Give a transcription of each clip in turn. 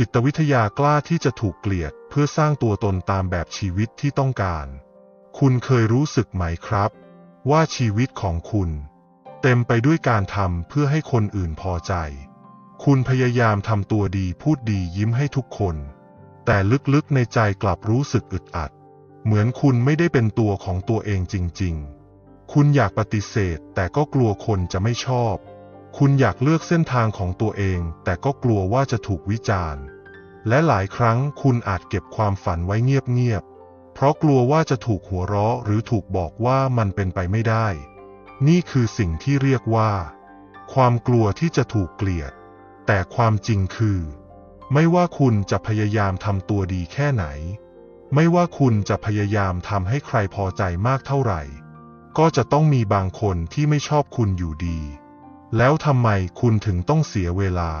จิตวิทยากล้าที่จะถูกเกลียดเพื่อสร้างตัวตนตามแบบชีวิตที่ต้องการ คุณเคยรู้สึกไหมครับ ว่าชีวิตของคุณ เต็มไปด้วยการทำเพื่อให้คนอื่นพอใจ คุณพยายามทำตัวดีพูดดียิ้มให้ทุกคน แต่ลึกๆในใจกลับรู้สึกอึดอัด เหมือนคุณไม่ได้เป็นตัวของตัวเองจริง ๆ คุณอยากปฏิเสธแต่ก็กลัวคนจะไม่ชอบ คุณอยากเลือกเส้นทางของตัวเอง แต่ก็กลัวว่าจะถูกวิจารณ์ และหลายครั้งคุณอาจเก็บความฝันไว้เงียบๆ เพราะกลัวว่าจะถูกหัวเราะหรือถูกบอกว่ามันเป็นไปไม่ได้ นี่คือสิ่งที่เรียกว่า ความกลัวที่จะถูกเกลียด แต่ความจริงคือ ไม่ว่าคุณจะพยายามทำตัวดีแค่ไหน ไม่ว่าคุณจะพยายามทำให้ใครพอใจมากเท่าไหร่ ก็จะต้องมีบางคนที่ไม่ชอบคุณอยู่ดี แล้วทำไมคุณถึงต้องเสียเวลา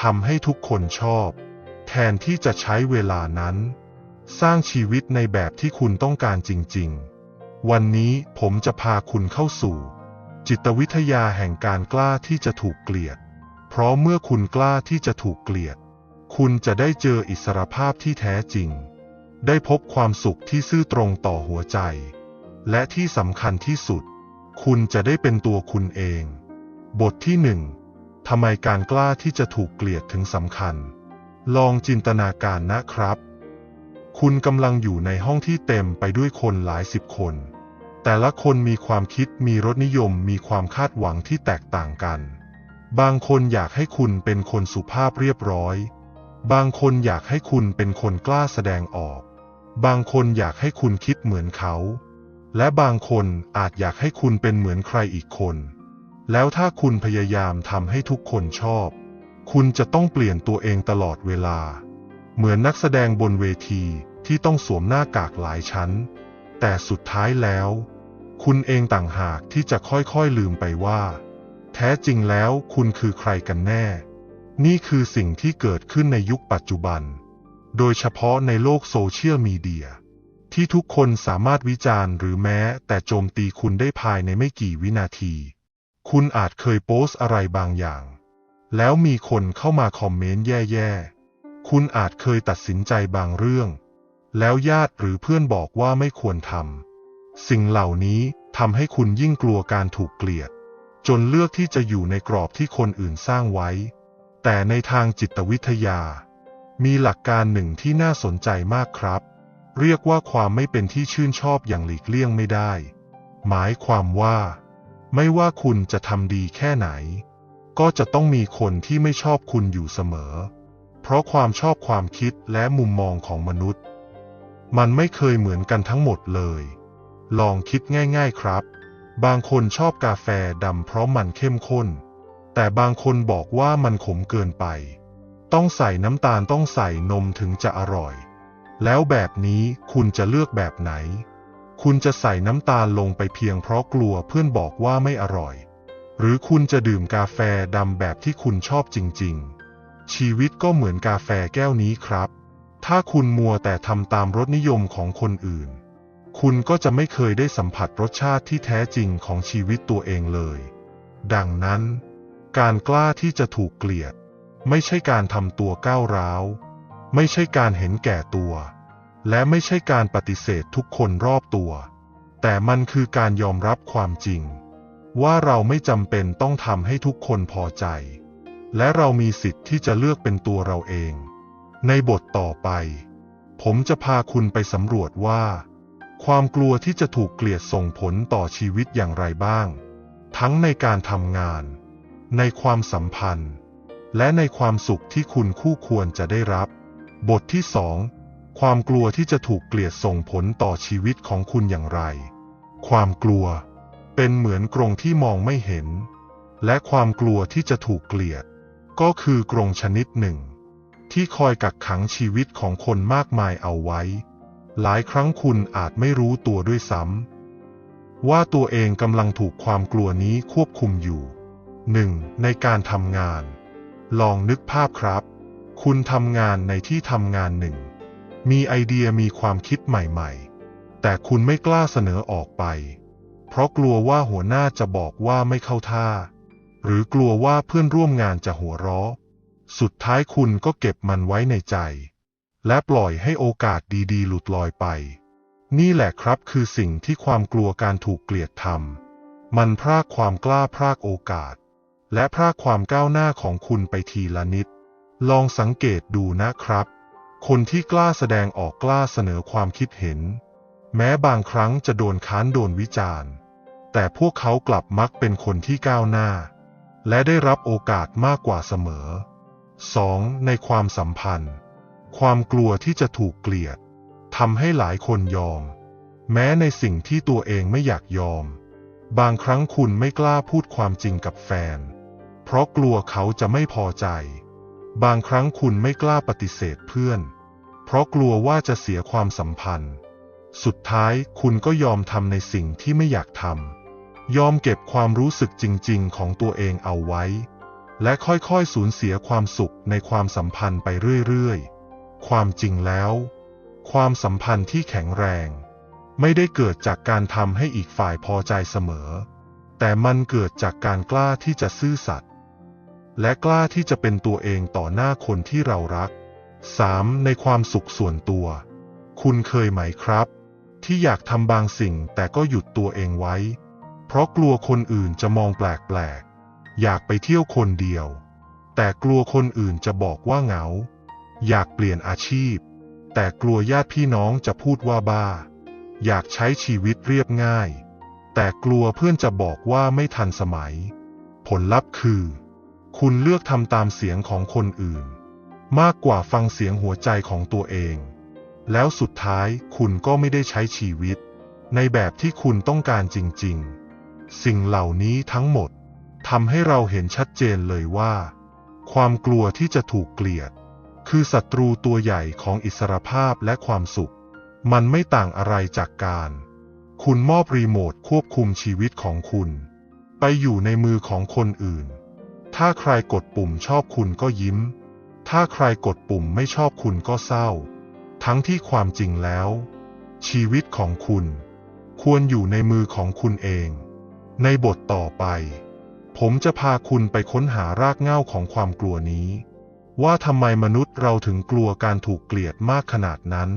ทำให้ทุกคนชอบ แทนที่จะใช้เวลานั้น สร้างชีวิตในแบบที่คุณต้องการจริง ๆ วันนี้ผมจะพาคุณเข้าสู่ จิตวิทยาแห่งการกล้าที่จะถูกเกลียด เพราะเมื่อคุณกล้าที่จะถูกเกลียด คุณจะได้เจออิสรภาพที่แท้จริง ได้พบความสุขที่ซื่อตรงต่อหัวใจ และที่สำคัญที่สุด คุณจะได้เป็นตัวคุณเอง บทที่หนึ่งทำไมการกล้าที่จะถูกเกลียดถึงสำคัญ ลองจินตนาการนะครับ คุณกำลังอยู่ในห้องที่เต็มไปด้วยคนหลายสิบคน แต่ละคนมีความคิดมีรสนิยมมีความคาดหวังที่แตกต่างกัน บางคนอยากให้คุณเป็นคนสุภาพเรียบร้อย บางคนอยากให้คุณเป็นคนกล้าแสดงออก บางคนอยากให้คุณคิดเหมือนเขา และบางคนอาจอยากให้คุณเป็นเหมือนใครอีกคน แล้วถ้าคุณพยายามทำให้ทุกคนชอบ คุณจะต้องเปลี่ยนตัวเองตลอดเวลา เหมือนนักแสดงบนเวทีที่ต้องสวมหน้ากากหลายชั้น แต่สุดท้ายแล้ว คุณเองต่างหากที่จะค่อยๆลืมไปว่า แท้จริงแล้วคุณคือใครกันแน่ นี่คือสิ่งที่เกิดขึ้นในยุคปัจจุบัน โดยเฉพาะในโลกโซเชียลมีเดียที่ทุกคนสามารถวิจารณ์หรือแม้แต่โจมตีคุณได้ภายในไม่กี่วินาที คุณอาจเคยโพสอะไรบางอย่าง แล้วมีคนเข้ามาคอมเมนต์แย่ๆ คุณอาจเคยตัดสินใจบางเรื่อง แล้วญาติหรือเพื่อนบอกว่าไม่ควรทำ สิ่งเหล่านี้ทำให้คุณยิ่งกลัวการถูกเกลียด จนเลือกที่จะอยู่ในกรอบที่คนอื่นสร้างไว้ แต่ในทางจิตวิทยา มีหลักการหนึ่งที่น่าสนใจมากครับ เรียกว่าความไม่เป็นที่ชื่นชอบอย่างหลีกเลี่ยงไม่ได้ หมายความว่า ไม่ว่าคุณจะทำดีแค่ไหน ก็จะต้องมีคนที่ไม่ชอบคุณอยู่เสมอ เพราะความชอบความคิดและมุมมองของมนุษย์ มันไม่เคยเหมือนกันทั้งหมดเลย ลองคิดง่าย ๆครับ บางคนชอบกาแฟดำเพราะมันเข้มข้น แต่บางคนบอกว่ามันขมเกินไป ต้องใส่น้ำตาลต้องใส่นมถึงจะอร่อย แล้วแบบนี้คุณจะเลือกแบบไหน คุณจะใส่น้ำตาลลงไปเพียงเพราะกลัวเพื่อนบอกว่าไม่อร่อย หรือคุณจะดื่มกาแฟดำแบบที่คุณชอบจริง ๆ ชีวิตก็เหมือนกาแฟแก้วนี้ครับ ถ้าคุณมัวแต่ทำตามรสนิยมของคนอื่น คุณก็จะไม่เคยได้สัมผัสรสชาติที่แท้จริงของชีวิตตัวเองเลย ดังนั้น การกล้าที่จะถูกเกลียด ไม่ใช่การทำตัวก้าวร้าว ไม่ใช่การเห็นแก่ตัว และไม่ใช่การปฏิเสธทุกคนรอบตัว แต่มันคือการยอมรับความจริง ว่าเราไม่จำเป็นต้องทำให้ทุกคนพอใจ และเรามีสิทธิ์ที่จะเลือกเป็นตัวเราเอง ในบทต่อไป ผมจะพาคุณไปสำรวจว่า ความกลัวที่จะถูกเกลียดส่งผลต่อชีวิตอย่างไรบ้าง ทั้งในการทำงาน ในความสัมพันธ์ และในความสุขที่คุณคู่ควรจะได้รับ บทที่สอง ความกลัวที่จะถูกเกลียดส่งผลต่อชีวิตของคุณอย่างไร ความกลัว เป็นเหมือนกรงที่มองไม่เห็น และความกลัวที่จะถูกเกลียด ก็คือกรงชนิดหนึ่ง ที่คอยกักขังชีวิตของคนมากมายเอาไว้ หลายครั้งคุณอาจไม่รู้ตัวด้วยซ้ำว่าตัวเองกำลังถูกความกลัวนี้ควบคุมอยู่ 1. ในการทำงาน ลองนึกภาพครับ คุณทำงานในที่ทำงานหนึ่ง มีไอเดียมีความคิดใหม่ๆ แต่คุณไม่กล้าเสนอออกไป เพราะกลัวว่าหัวหน้าจะบอกว่าไม่เข้าท่า หรือกลัวว่าเพื่อนร่วมงานจะหัวเราะ สุดท้ายคุณก็เก็บมันไว้ในใจ และปล่อยให้โอกาสดีๆ หลุดลอยไป นี่แหละครับคือสิ่งที่ความกลัวการถูกเกลียดทำมันพรากความกล้าพรากโอกาส และพรากความก้าวหน้าของคุณไปทีละนิด ลองสังเกตดูนะครับ คนที่กล้าแสดงออกกล้าเสนอความคิดเห็น แม้บางครั้งจะโดนค้านโดนวิจารณ์ แต่พวกเขากลับมักเป็นคนที่ก้าวหน้า และได้รับโอกาสมากกว่าเสมอ 2. ในความสัมพันธ์ ความกลัวที่จะถูกเกลียดทำให้หลายคนยอม แม้ในสิ่งที่ตัวเองไม่อยากยอม บางครั้งคุณไม่กล้าพูดความจริงกับแฟน เพราะกลัวเขาจะไม่พอใจ บางครั้งคุณไม่กล้าปฏิเสธเพื่อน เพราะกลัวว่าจะเสียความสัมพันธ์ สุดท้ายคุณก็ยอมทำในสิ่งที่ไม่อยากทำ ยอมเก็บความรู้สึกจริง ๆ ของตัวเองเอาไว้ และค่อยๆ สูญเสียความสุขในความสัมพันธ์ไปเรื่อยๆ ความจริงแล้ว ความสัมพันธ์ที่แข็งแรง ไม่ได้เกิดจากการทำให้อีกฝ่ายพอใจเสมอ แต่มันเกิดจากการกล้าที่จะซื่อสัตย์ และกล้าที่จะเป็นตัวเองต่อหน้าคนที่เรารัก 3. ในความสุขส่วนตัว คุณเคยไหมครับ ที่อยากทำบางสิ่งแต่ก็หยุดตัวเองไว้ เพราะกลัวคนอื่นจะมองแปลกๆ อยากไปเที่ยวคนเดียว แต่กลัวคนอื่นจะบอกว่าเหงา อยากเปลี่ยนอาชีพ แต่กลัวญาติพี่น้องจะพูดว่าบ้า อยากใช้ชีวิตเรียบง่าย แต่กลัวเพื่อนจะบอกว่าไม่ทันสมัย ผลลัพธ์คือ คุณเลือกทำตามเสียงของคนอื่น มากกว่าฟังเสียงหัวใจของตัวเอง แล้วสุดท้ายคุณก็ไม่ได้ใช้ชีวิต ในแบบที่คุณต้องการจริง ๆ สิ่งเหล่านี้ทั้งหมดทำให้เราเห็นชัดเจนเลยว่า ความกลัวที่จะถูกเกลียด คือศัตรูตัวใหญ่ของอิสรภาพและความสุข มันไม่ต่างอะไรจากการ คุณมอบรีโมทควบคุมชีวิตของคุณ ไปอยู่ในมือของคนอื่น ถ้าใครกดปุ่มชอบคุณก็ยิ้ม ถ้าใครกดปุ่มไม่ชอบคุณก็เศร้า ทั้งที่ความจริงแล้ว ชีวิตของคุณ ควรอยู่ในมือของคุณเอง ในบทต่อไป ผมจะพาคุณไปค้นหารากเหง้าของความกลัวนี้ ว่าทำไมมนุษย์เราถึงกลัวการถูกเกลียดมากขนาดนั้น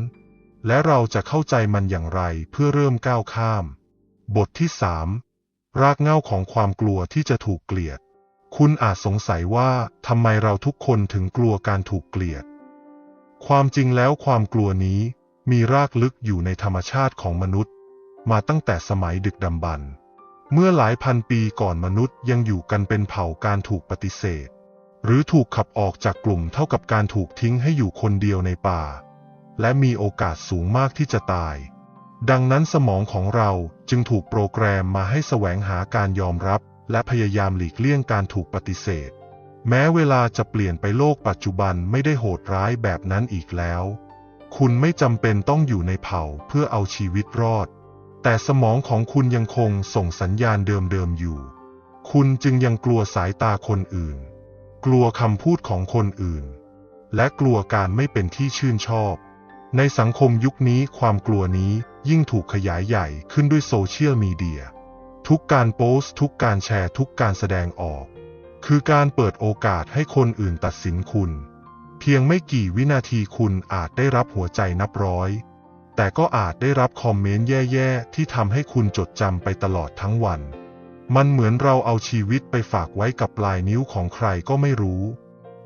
และเราจะเข้าใจมันอย่างไรเพื่อเริ่มก้าวข้าม บทที่สามรากเหง้าของความกลัวที่จะถูกเกลียด คุณอาจสงสัยว่าทำไมเราทุกคนถึงกลัวการถูกเกลียด ความจริงแล้วความกลัวนี้มีรากลึกอยู่ในธรรมชาติของมนุษย์ มาตั้งแต่สมัยดึกดำบรรพ์เมื่อหลายพันปีก่อนมนุษย์ยังอยู่กันเป็นเผ่าการถูกปฏิเสธ หรือถูกขับออกจากกลุ่มเท่ากับการถูกทิ้งให้อยู่คนเดียวในป่า และมีโอกาสสูงมากที่จะตาย ดังนั้นสมองของเราจึงถูกโปรแกรมมาให้แสวงหาการยอมรับ และพยายามหลีกเลี่ยงการถูกปฏิเสธ แม้เวลาจะเปลี่ยนไปโลกปัจจุบันไม่ได้โหดร้ายแบบนั้นอีกแล้ว คุณไม่จำเป็นต้องอยู่ในเผ่าเพื่อเอาชีวิตรอด แต่สมองของคุณยังคงส่งสัญญาณเดิมๆอยู่ คุณจึงยังกลัวสายตาคนอื่น กลัวคำพูดของคนอื่น และกลัวการไม่เป็นที่ชื่นชอบ ในสังคมยุคนี้ความกลัวนี้ยิ่งถูกขยายใหญ่ขึ้นด้วยโซเชียลมีเดีย ทุกการโพสต์ทุกการแชร์ทุกการแสดงออก คือการเปิดโอกาสให้คนอื่นตัดสินคุณ เพียงไม่กี่วินาทีคุณอาจได้รับหัวใจนับร้อย แต่ก็อาจได้รับคอมเมนต์แย่ๆ ที่ทำให้คุณจดจำไปตลอดทั้งวัน มันเหมือนเราเอาชีวิตไปฝากไว้กับปลายนิ้วของใครก็ไม่รู้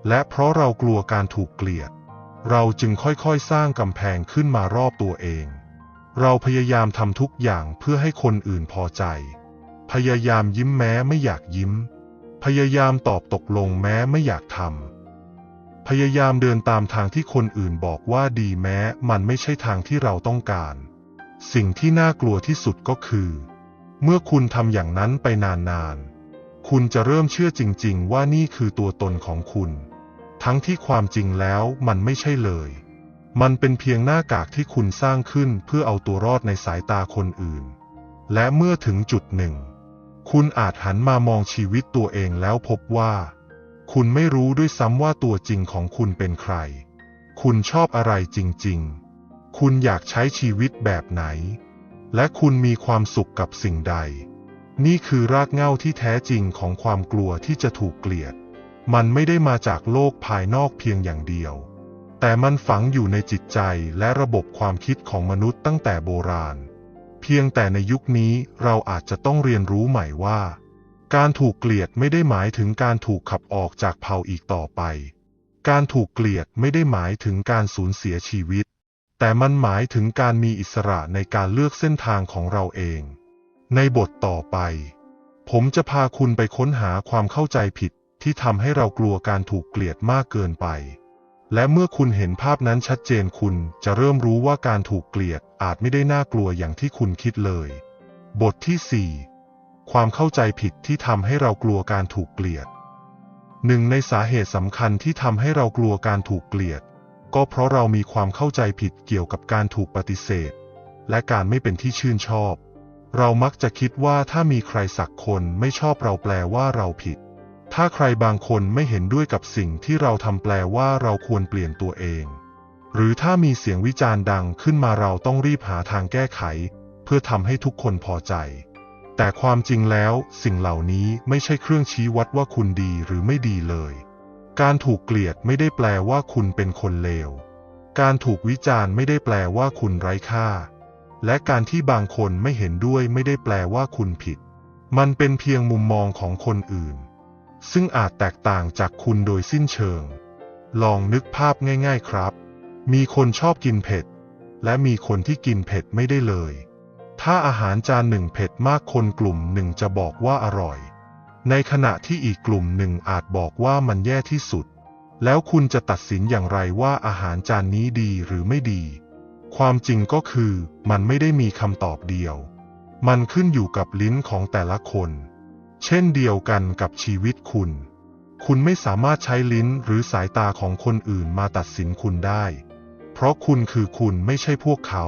และเพราะเรากลัวการถูกเกลียด เราจึงค่อยๆ สร้างกำแพงขึ้นมารอบตัวเองเราพยายามทำทุกอย่างเพื่อให้คนอื่นพอใจ พยายามยิ้มแม้ไม่อยากยิ้ม พยายามตอบตกลงแม้ไม่อยากทำ พยายามเดินตามทางที่คนอื่นบอกว่าดีแม้มันไม่ใช่ทางที่เราต้องการ สิ่งที่น่ากลัวที่สุดก็คือ เมื่อคุณทำอย่างนั้นไปนานๆ คุณจะเริ่มเชื่อจริง ๆ ว่านี่คือตัวตนของคุณ ทั้งที่ความจริงแล้วมันไม่ใช่เลย มันเป็นเพียงหน้ากากที่คุณสร้างขึ้นเพื่อเอาตัวรอดในสายตาคนอื่นและเมื่อถึงจุดหนึ่ง คุณอาจหันมามองชีวิตตัวเองแล้วพบว่า คุณไม่รู้ด้วยซ้ำว่าตัวจริงของคุณเป็นใคร คุณชอบอะไรจริง ๆ คุณอยากใช้ชีวิตแบบไหน และคุณมีความสุขกับสิ่งใด นี่คือรากเหง้าที่แท้จริงของความกลัวที่จะถูกเกลียด มันไม่ได้มาจากโลกภายนอกเพียงอย่างเดียว แต่มันฝังอยู่ในจิตใจและระบบความคิดของมนุษย์ตั้งแต่โบราณ เพียงแต่ในยุคนี้เราอาจจะต้องเรียนรู้ใหม่ว่า การถูกเกลียดไม่ได้หมายถึงการถูกขับออกจากเผ่าอีกต่อไป การถูกเกลียดไม่ได้หมายถึงการสูญเสียชีวิต แต่มันหมายถึงการมีอิสระในการเลือกเส้นทางของเราเอง ในบทต่อไป ผมจะพาคุณไปค้นหาความเข้าใจผิดที่ทำให้เรากลัวการถูกเกลียดมากเกินไป และเมื่อคุณเห็นภาพนั้นชัดเจนคุณจะเริ่มรู้ว่าการถูกเกลียดอาจไม่ได้น่ากลัวอย่างที่คุณคิดเลย บทที่ 4 ความเข้าใจผิดที่ทำให้เรากลัวการถูกเกลียดหนึ่งในสาเหตุสำคัญที่ทำให้เรากลัวการถูกเกลียด ก็เพราะเรามีความเข้าใจผิดเกี่ยวกับการถูกปฏิเสธ และการไม่เป็นที่ชื่นชอบ เรามักจะคิดว่าถ้ามีใครสักคนไม่ชอบเราแปลว่าเราผิด ถ้าใครบางคนไม่เห็นด้วยกับสิ่งที่เราทำแปลว่าเราควรเปลี่ยนตัวเอง หรือถ้ามีเสียงวิจารณ์ดังขึ้นมาเราต้องรีบหาทางแก้ไข เพื่อทำให้ทุกคนพอใจ แต่ความจริงแล้วสิ่งเหล่านี้ไม่ใช่เครื่องชี้วัดว่าคุณดีหรือไม่ดีเลย การถูกเกลียดไม่ได้แปลว่าคุณเป็นคนเลว การถูกวิจารณ์ไม่ได้แปลว่าคุณไร้ค่า และการที่บางคนไม่เห็นด้วยไม่ได้แปลว่าคุณผิด มันเป็นเพียงมุมมองของคนอื่น ซึ่งอาจแตกต่างจากคุณโดยสิ้นเชิง ลองนึกภาพง่าย ๆครับ มีคนชอบกินเผ็ด และมีคนที่กินเผ็ดไม่ได้เลย ถ้าอาหารจานหนึ่งเผ็ดมากคนกลุ่มหนึ่งจะบอกว่าอร่อย ในขณะที่อีกกลุ่มหนึ่งอาจบอกว่ามันแย่ที่สุด แล้วคุณจะตัดสินอย่างไรว่าอาหารจานนี้ดีหรือไม่ดี ความจริงก็คือมันไม่ได้มีคำตอบเดียว มันขึ้นอยู่กับลิ้นของแต่ละคน เช่นเดียวกันกับชีวิตคุณ คุณไม่สามารถใช้ลิ้นหรือสายตาของคนอื่นมาตัดสินคุณได้ เพราะคุณคือคุณไม่ใช่พวกเขา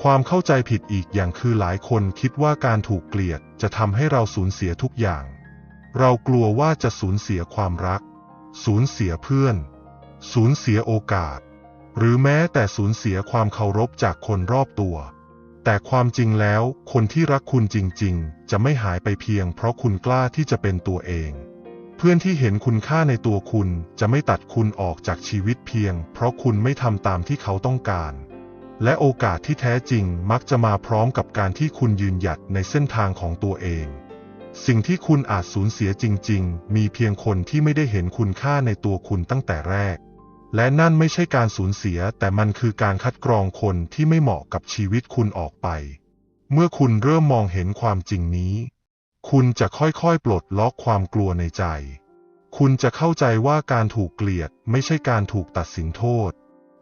ความเข้าใจผิดอีกอย่างคือหลายคนคิดว่าการถูกเกลียดจะทำให้เราสูญเสียทุกอย่าง เรากลัวว่าจะสูญเสียความรัก สูญเสียเพื่อน สูญเสียโอกาส หรือแม้แต่สูญเสียความเคารพจากคนรอบตัว แต่ความจริงแล้ว คนที่รักคุณจริง ๆ จะไม่หายไปเพียง เพราะคุณกล้าที่จะเป็นตัวเอง เพื่อนที่เห็นคุณค่าในตัวคุณจะไม่ตัดคุณออกจากชีวิตเพียง เพราะคุณไม่ทำตามที่เขาต้องการ และโอกาสที่แท้จริงมักจะมาพร้อมกับการที่คุณยืนหยัดในเส้นทางของตัวเอง สิ่งที่คุณอาจสูญเสียจริง ๆ มีเพียงคนที่ไม่ได้เห็นคุณค่าในตัวคุณตั้งแต่แรก และนั่นไม่ใช่การสูญเสีย แต่มันคือการคัดกรองคนที่ไม่เหมาะกับชีวิตคุณออกไป เมื่อคุณเริ่มมองเห็นความจริงนี้ คุณจะค่อยๆ ปลดล็อกความกลัวในใจ คุณจะเข้าใจว่าการถูกเกลียดไม่ใช่การถูกตัดสินโทษ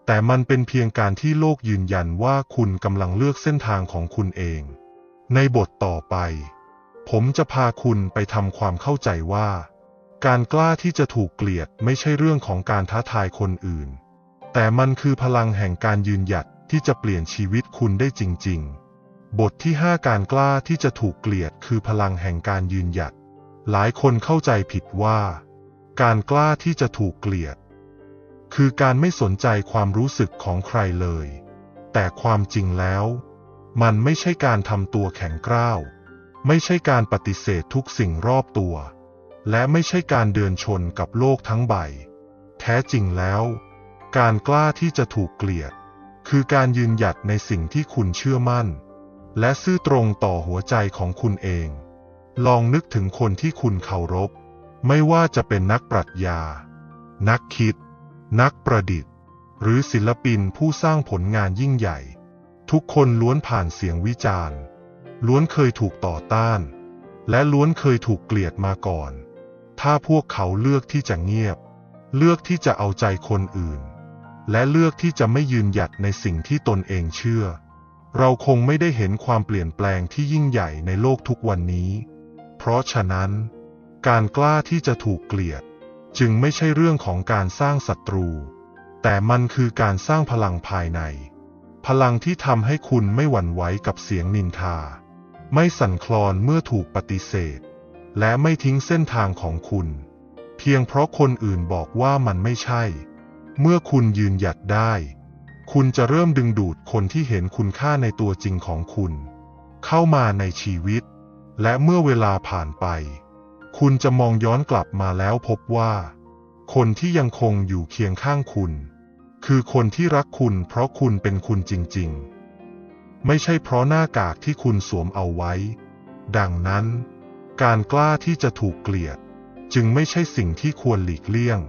แต่มันเป็นเพียงการที่โลกยืนยันว่าคุณกำลังเลือกเส้นทางของคุณเอง ในบทต่อไป ผมจะพาคุณไปทำความเข้าใจว่า การกล้าที่จะถูกเกลียดไม่ใช่เรื่องของการท้าทายคนอื่น แต่มันคือพลังแห่งการยืนหยัดที่จะเปลี่ยนชีวิตคุณได้จริง ๆ บทที่ 5 การกล้าที่จะถูกเกลียดคือพลังแห่งการยืนหยัด หลายคนเข้าใจผิดว่า การกล้าที่จะถูกเกลียด คือการไม่สนใจความรู้สึกของใครเลย แต่ความจริงแล้ว มันไม่ใช่การทำตัวแข็งกร้าว ไม่ใช่การปฏิเสธทุกสิ่งรอบตัว และไม่ใช่การเดินชนกับโลกทั้งใบ แท้จริงแล้ว การกล้าที่จะถูกเกลียด คือการยืนหยัดในสิ่งที่คุณเชื่อมั่น และซื่อตรงต่อหัวใจของคุณเอง ลองนึกถึงคนที่คุณเคารพ ไม่ว่าจะเป็นนักปรัชญา นักคิด นักประดิษฐ์ หรือศิลปินผู้สร้างผลงานยิ่งใหญ่ ทุกคนล้วนผ่านเสียงวิจารณ์ ล้วนเคยถูกต่อต้าน และล้วนเคยถูกเกลียดมาก่อน ถ้าพวกเขาเลือกที่จะเงียบ เลือกที่จะเอาใจคนอื่น และเลือกที่จะไม่ยืนหยัดในสิ่งที่ตนเองเชื่อ เราคงไม่ได้เห็นความเปลี่ยนแปลงที่ยิ่งใหญ่ในโลกทุกวันนี้ เพราะฉะนั้น การกล้าที่จะถูกเกลียด จึงไม่ใช่เรื่องของการสร้างศัตรู แต่มันคือการสร้างพลังภายใน พลังที่ทำให้คุณไม่หวั่นไหวกับเสียงนินทา ไม่สั่นคลอนเมื่อถูกปฏิเสธ และไม่ทิ้งเส้นทางของคุณ เพียงเพราะคนอื่นบอกว่ามันไม่ใช่ เมื่อคุณยืนหยัดได้ คุณจะเริ่มดึงดูดคนที่เห็นคุณค่าในตัวจริงของคุณ เข้ามาในชีวิต และเมื่อเวลาผ่านไป คุณจะมองย้อนกลับมาแล้วพบว่า คนที่ยังคงอยู่เคียงข้างคุณ คือคนที่รักคุณเพราะคุณเป็นคุณจริง ๆ ไม่ใช่เพราะหน้ากากที่คุณสวมเอาไว้ ดังนั้น การกล้าที่จะถูกเกลียด จึงไม่ใช่สิ่งที่ควรหลีกเลี่ยง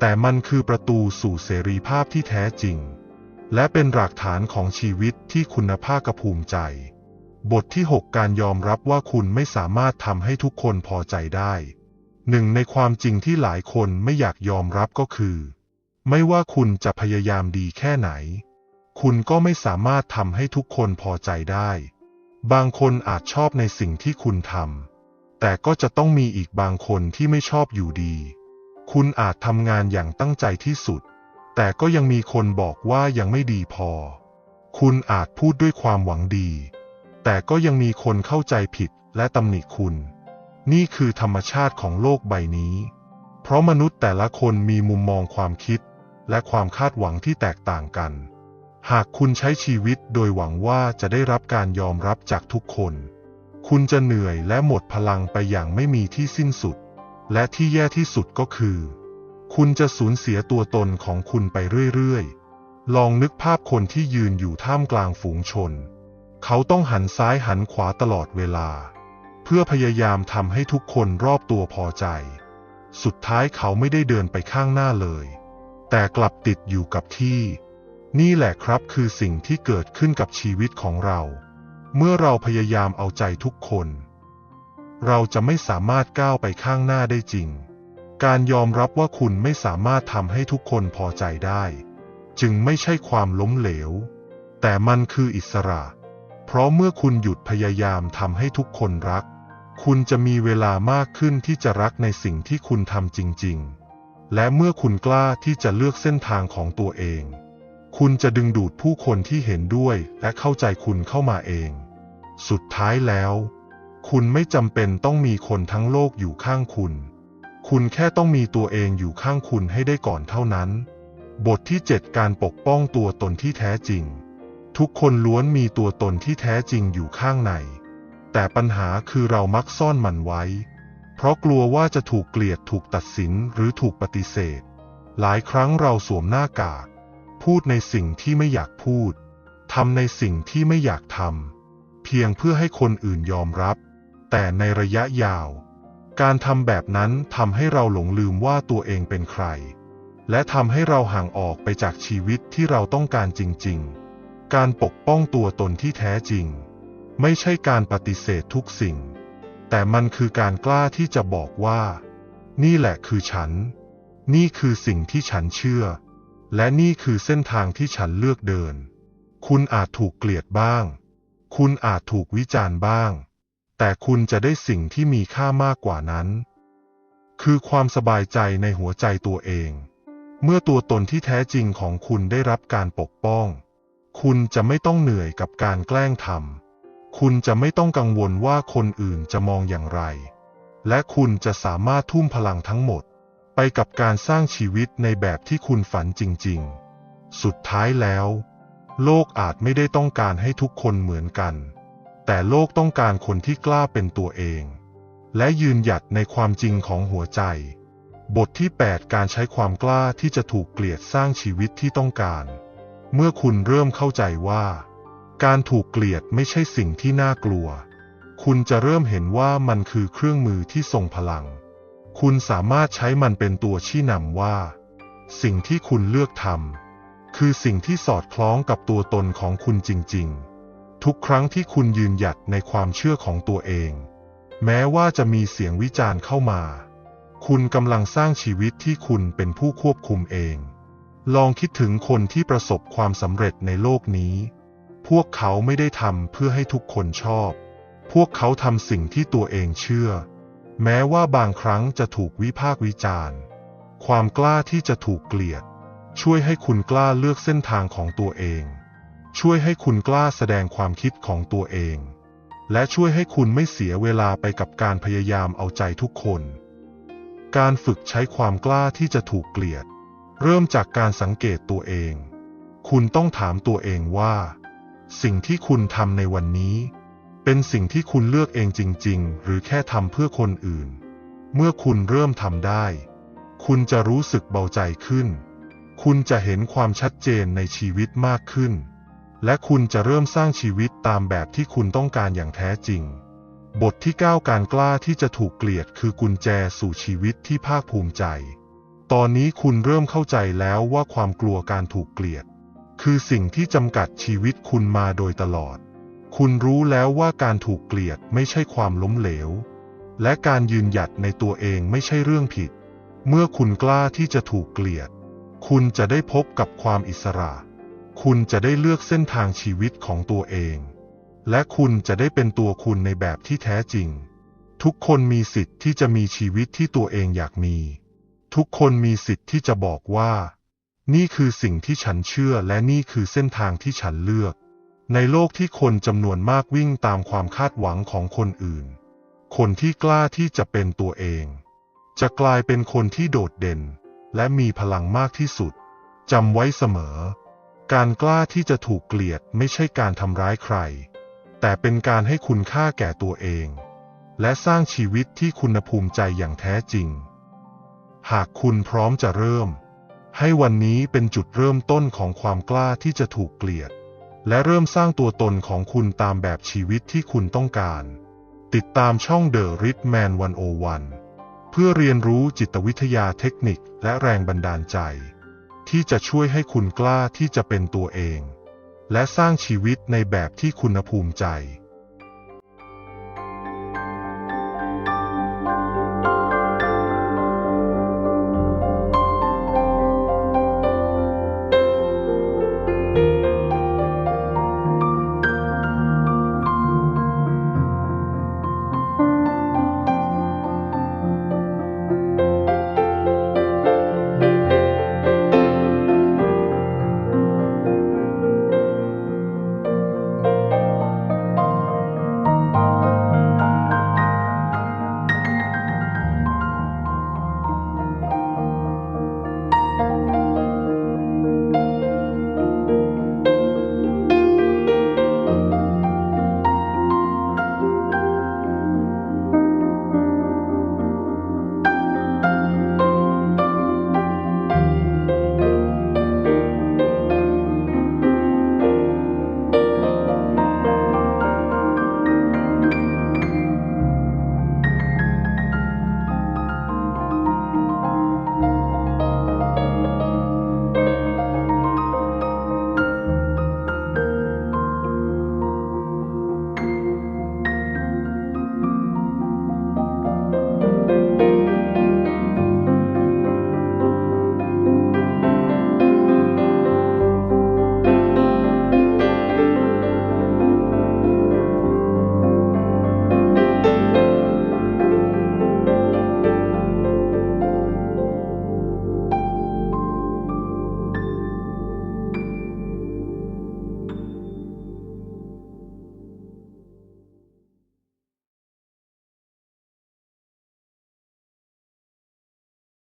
แต่มันคือประตูสู่เสรีภาพที่แท้จริง และเป็นหลักฐานของชีวิตที่คุณภาคภูมิใจ บทที่ 6 การยอมรับว่าคุณไม่สามารถทำให้ทุกคนพอใจได้หนึ่งในความจริงที่หลายคนไม่อยากยอมรับก็คือ ไม่ว่าคุณจะพยายามดีแค่ไหน คุณก็ไม่สามารถทำให้ทุกคนพอใจได้ บางคนอาจชอบในสิ่งที่คุณทำ แต่ก็จะต้องมีอีกบางคนที่ไม่ชอบอยู่ดี คุณอาจทำงานอย่างตั้งใจที่สุด แต่ก็ยังมีคนบอกว่ายังไม่ดีพอ คุณอาจพูดด้วยความหวังดี แต่ก็ยังมีคนเข้าใจผิดและตำหนิคุณ นี่คือธรรมชาติของโลกใบนี้ เพราะมนุษย์แต่ละคนมีมุมมองความคิด และความคาดหวังที่แตกต่างกัน หากคุณใช้ชีวิตโดยหวังว่าจะได้รับการยอมรับจากทุกคน คุณจะเหนื่อยและหมดพลังไปอย่างไม่มีที่สิ้นสุด และที่แย่ที่สุดก็คือ คุณจะสูญเสียตัวตนของคุณไปเรื่อยๆ ลองนึกภาพคนที่ยืนอยู่ท่ามกลางฝูงชน เขาต้องหันซ้ายหันขวาตลอดเวลา เพื่อพยายามทำให้ทุกคนรอบตัวพอใจ สุดท้ายเขาไม่ได้เดินไปข้างหน้าเลย แต่กลับติดอยู่กับที่ นี่แหละครับคือสิ่งที่เกิดขึ้นกับชีวิตของเรา เมื่อเราพยายามเอาใจทุกคน เราจะไม่สามารถก้าวไปข้างหน้าได้จริง การยอมรับว่าคุณไม่สามารถทำให้ทุกคนพอใจได้ จึงไม่ใช่ความล้มเหลว แต่มันคืออิสระ เพราะเมื่อคุณหยุดพยายามทำให้ทุกคนรัก คุณจะมีเวลามากขึ้นที่จะรักในสิ่งที่คุณทำจริง ๆ และเมื่อคุณกล้าที่จะเลือกเส้นทางของตัวเอง คุณจะดึงดูดผู้คนที่เห็นด้วยและเข้าใจคุณเข้ามาเอง สุดท้ายแล้ว คุณไม่จำเป็นต้องมีคนทั้งโลกอยู่ข้างคุณ คุณแค่ต้องมีตัวเองอยู่ข้างคุณให้ได้ก่อนเท่านั้น บทที่ 7 การปกป้องตัวตนที่แท้จริง ทุกคนล้วนมีตัวตนที่แท้จริงอยู่ข้างใน แต่ปัญหาคือเรามักซ่อนมันไว้ เพราะกลัวว่าจะถูกเกลียดถูกตัดสินหรือถูกปฏิเสธ หลายครั้งเราสวมหน้ากาก พูดในสิ่งที่ไม่อยากพูดทำในสิ่งที่ไม่อยากทำ เพียงเพื่อให้คนอื่นยอมรับ แต่ในระยะยาว การทำแบบนั้นทำให้เราหลงลืมว่าตัวเองเป็นใคร และทำให้เราห่างออกไปจากชีวิตที่เราต้องการจริง ๆ การปกป้องตัวตนที่แท้จริง ไม่ใช่การปฏิเสธทุกสิ่ง แต่มันคือการกล้าที่จะบอกว่า นี่แหละคือฉัน นี่คือสิ่งที่ฉันเชื่อ และนี่คือเส้นทางที่ฉันเลือกเดิน คุณอาจถูกเกลียดบ้าง คุณอาจถูกวิจารณ์บ้าง แต่คุณจะได้สิ่งที่มีค่ามากกว่านั้น คือความสบายใจในหัวใจตัวเอง เมื่อตัวตนที่แท้จริงของคุณได้รับการปกป้อง คุณจะไม่ต้องเหนื่อยกับการแกล้งทำคุณจะไม่ต้องกังวลว่าคนอื่นจะมองอย่างไร และคุณจะสามารถทุ่มพลังทั้งหมด ไปกับการสร้างชีวิตในแบบที่คุณฝันจริง ๆ สุดท้ายแล้ว โลกอาจไม่ได้ต้องการให้ทุกคนเหมือนกัน แต่โลกต้องการคนที่กล้าเป็นตัวเอง และยืนหยัดในความจริงของหัวใจ บทที่ 8 การใช้ความกล้าที่จะถูกเกลียดสร้างชีวิตที่ต้องการ เมื่อคุณเริ่มเข้าใจว่า การถูกเกลียดไม่ใช่สิ่งที่น่ากลัว คุณจะเริ่มเห็นว่ามันคือเครื่องมือที่ทรงพลัง คุณสามารถใช้มันเป็นตัวชี้นำว่า สิ่งที่คุณเลือกทำ คือสิ่งที่สอดคล้องกับตัวตนของคุณจริง ๆ ทุกครั้งที่คุณยืนหยัดในความเชื่อของตัวเอง แม้ว่าจะมีเสียงวิจารณ์เข้ามา คุณกำลังสร้างชีวิตที่คุณเป็นผู้ควบคุมเอง ลองคิดถึงคนที่ประสบความสำเร็จในโลกนี้ พวกเขาไม่ได้ทำเพื่อให้ทุกคนชอบ พวกเขาทำสิ่งที่ตัวเองเชื่อ แม้ว่าบางครั้งจะถูกวิพากษ์วิจารณ์ ความกล้าที่จะถูกเกลียด ช่วยให้คุณกล้าเลือกเส้นทางของตัวเอง ช่วยให้คุณกล้าแสดงความคิดของตัวเอง และช่วยให้คุณไม่เสียเวลาไปกับการพยายามเอาใจทุกคน การฝึกใช้ความกล้าที่จะถูกเกลียด เริ่มจากการสังเกตตัวเอง คุณต้องถามตัวเองว่า สิ่งที่คุณทำในวันนี้ เป็นสิ่งที่คุณเลือกเองจริง ๆ หรือแค่ทำเพื่อคนอื่น เมื่อคุณเริ่มทำได้ คุณจะรู้สึกเบาใจขึ้น คุณจะเห็นความชัดเจนในชีวิตมากขึ้น และคุณจะเริ่มสร้างชีวิตตามแบบที่คุณต้องการอย่างแท้จริง บทที่ 9 การกล้าที่จะถูกเกลียดคือกุญแจสู่ชีวิตที่ภาคภูมิใจ ตอนนี้คุณเริ่มเข้าใจแล้วว่าความกลัวการถูกเกลียด คือสิ่งที่จำกัดชีวิตคุณมาโดยตลอด คุณรู้แล้วว่าการถูกเกลียดไม่ใช่ความล้มเหลว และการยืนหยัดในตัวเองไม่ใช่เรื่องผิด เมื่อคุณกล้าที่จะถูกเกลียด คุณจะได้พบกับความอิสระ คุณจะได้เลือกเส้นทางชีวิตของตัวเอง และคุณจะได้เป็นตัวคุณในแบบที่แท้จริง ทุกคนมีสิทธิ์ที่จะมีชีวิตที่ตัวเองอยากมี ทุกคนมีสิทธิ์ที่จะบอกว่า นี่คือสิ่งที่ฉันเชื่อและนี่คือเส้นทางที่ฉันเลือก ในโลกที่คนจำนวนมากวิ่งตามความคาดหวังของคนอื่น คนที่กล้าที่จะเป็นตัวเอง จะกลายเป็นคนที่โดดเด่น และมีพลังมากที่สุดจำไว้เสมอ การกล้าที่จะถูกเกลียดไม่ใช่การทำร้ายใคร แต่เป็นการให้คุณค่าแก่ตัวเอง และสร้างชีวิตที่คุณภูมิใจอย่างแท้จริง หากคุณพร้อมจะเริ่ม ให้วันนี้เป็นจุดเริ่มต้นของความกล้าที่จะถูกเกลียด และเริ่มสร้างตัวตนของคุณตามแบบชีวิตที่คุณต้องการ ติดตามช่อง The Rich Man 101 พื่อเรียนรู้จิตวิทยาเทคนิคและแรงบันดาลใจ ที่จะช่วยให้คุณกล้าที่จะเป็นตัวเอง และสร้างชีวิตในแบบที่คุณภูมิใจ